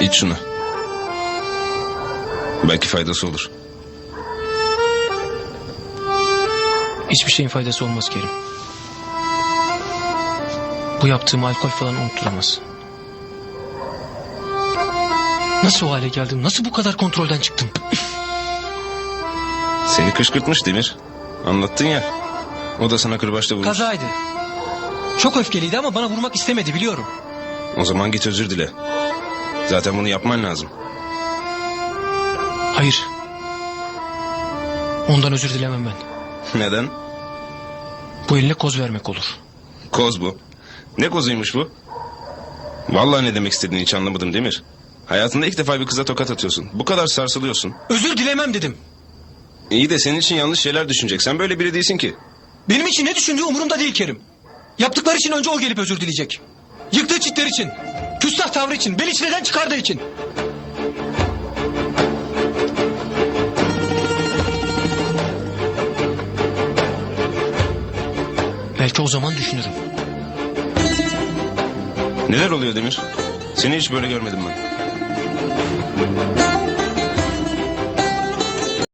İç şunu. Belki faydası olur. Hiçbir şeyin faydası olmaz Kerim. Bu yaptığım alkol falan unutturamaz. Nasıl o hale geldim? Nasıl bu kadar kontrolden çıktım? Seni kışkırtmış Demir. Anlattın ya. O da sana kırbaçla vurmuş. Kazaydı. Çok öfkeliydi ama bana vurmak istemedi biliyorum. O zaman git özür dile. Zaten bunu yapman lazım. Hayır. Ondan özür dilemem ben. Neden? Bu eline koz vermek olur. Koz bu. Ne kozuymuş bu? Vallahi ne demek istediğini hiç anlamadım Demir. Hayatında ilk defa bir kıza tokat atıyorsun. Bu kadar sarsılıyorsun. Özür dilemem dedim. İyi de senin için yanlış şeyler düşünecek. Sen böyle biri değilsin ki. Benim için ne düşündüğü umurumda değil Kerim. Yaptıkları için önce o gelip özür dileyecek. Yıktığı çitler için. Tavrı için. Beni çileden çıkardığı için. Belki o zaman düşünürüm. Neler oluyor Demir? Seni hiç böyle görmedim ben.